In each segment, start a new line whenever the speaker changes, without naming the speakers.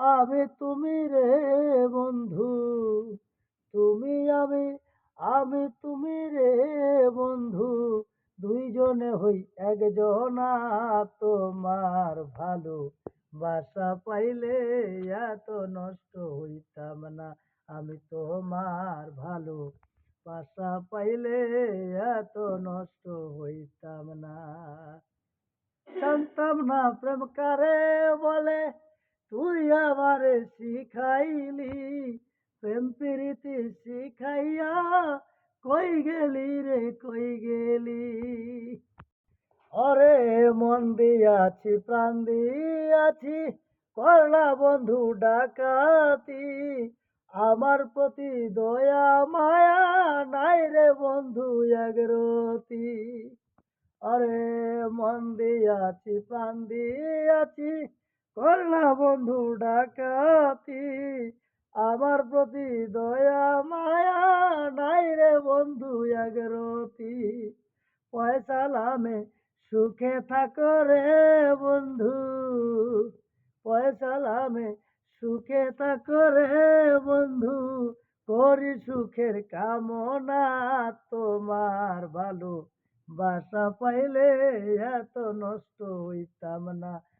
আমি তুমি রে বন্ধু। তুমি আমি আমি তুমি রে বন্ধু। দুইজনে হই একজনা, তোমার ভালো বাসা পাইলে এত নষ্ট হইতাম না। আমি তোমার ভালো বাসা পাইলে এত নষ্ট হইতাম না। জানতাম না প্রেম কারে বলে তুই আমারে শিখাইলি, প্রেম প্রীতি শিখাইয়া কই গেলি রে, কই গেলি? অরে মন দিয়াছি, প্রাণ দিয়াছি করলা বন্ধু ডাকাতি, আমার প্রতি দয়া, মায়া নাই রে বন্ধু একরতি আরে মন দিয়াছি, প্রাণ দিয়াছি করলা বন্ধু ডাকাতি, আমার প্রতি দয়া, মায়া নাই রে বন্ধু একরতি পয়সা লামে সুখে থাকো রে বন্ধু, পয়সা লামে সুখে থাকো রে বন্ধু, করি সুখের কামনা তোমার ভালো বাসা পাইলে এত নষ্ট হইতাম না।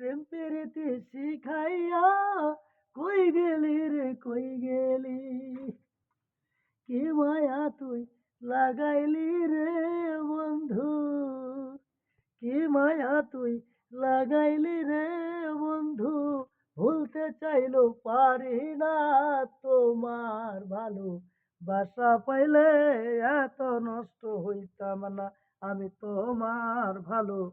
প্রেম প্রীতি শিখাইয়া কই গেলি রে, কই গেলি? কি মায়া তুই লাগাইলি রে, বন্ধু? কি মায়া তুই লাগাইলি রে, বন্ধু? ভুলতে চাইলো পারি না তোমার ভালো বাসা পাইলে এত নষ্ট হইতাম না আমি তোমার ভালো